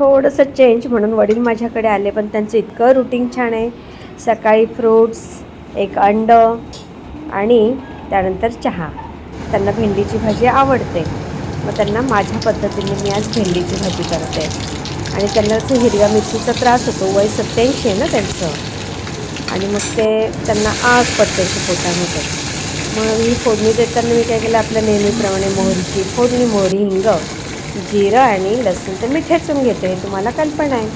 थोडंसं चेंज म्हणून वडील माझ्याकडे आले पण त्यांचं इतकं रुटीन छान आहे. सकाळी फ्रूट्स एक अंड आणि त्यानंतर चहा. त्यांना भेंडीची भाजी आवडते. मग त्यांना माझ्या पद्धतीने मी आज भेंडीची भाजी करते. आणि त्यांना असं हिरव्या मिरचीचा त्रास होतो वय सत्याऐंशी आहे ना त्यांचं. आणि मग ते त्यांना आग पडते अशी पोटामध्ये. मग ही फोडणी देताना मी काय केलं आपल्या नेहमीप्रमाणे मोहरीची फोडणी मोहरी हिंग जिरं आणि लसूण. तर मी ठेचून घेते हे तुम्हाला कल्पना आहे.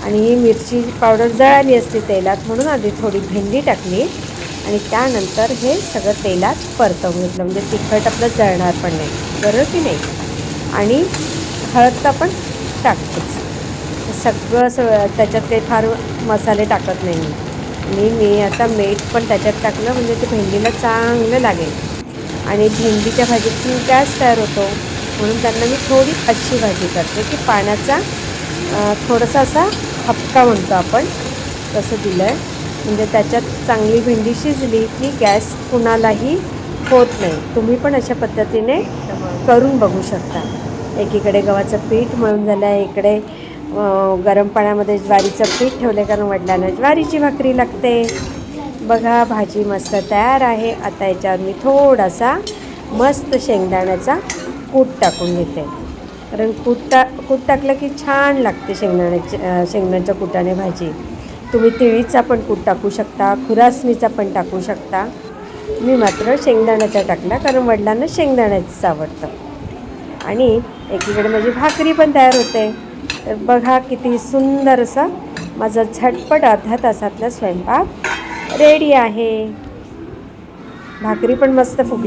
आणि ही मिरची पावडर जळाली असते तेलात म्हणून आधी थोडी भेंडी टाकली. आणि त्यानंतर हे सगळं तेलात परतवून घेतलं. म्हणजे तिखट आपलं जळणार पण नाही बरोबर की नाही. आणि हळद तर आपण टाकतोच. सगळं असं त्याच्यात काही फार मसाले टाकत नाही मी. आणि मी आता मीठ पण त्याच्यात टाकलं म्हणजे ते भेंडीला चांगलं लागेल. आणि भेंडीच्या भाजीत गॅस तयार होतो. म्हणून त्यांना मी थोडी अच्छी भाजी करते की पाण्याचा थोडासा असा हपका म्हणतो आपण तसं दिलं आहे म्हणजे त्याच्यात चांगली भेंडी शिजली की गॅस कुणालाही होत नाही. तुम्ही पण अशा पद्धतीने करून बघू शकता. एकीकडे गव्हाचं पीठ मळून झालं आहे इकडे गरम पाण्यामध्ये ज्वारीचं पीठ ठेवलं कारण वडिलांना ज्वारीची भाकरी लागते. बघा भाजी मस्त तयार आहे. आता याच्यावर मी थोडासा मस्त शेंगदाण्याचा कूट टाकून घेते. कारण कूट टा कूट टाकलं की छान लागते शेंगदाण्याच्या शेंगदाण्याच्या कुटाने भाजी. तुम्ही तिळीचा पण कूट टाकू शकता खुरासणीचा पण टाकू शकता. मी मात्र शेंगदाण्याचा टाकला कारण वडिलांना शेंगदाण्याचंच आवडतं. आणि एकीकडे माझी भाकरी पण तयार होते. तर बघा किती सुंदर असा माझा झटपट अर्ध्या तासातला स्वयंपाक रेडी आहे. भाकरी पण मस्त फुगली.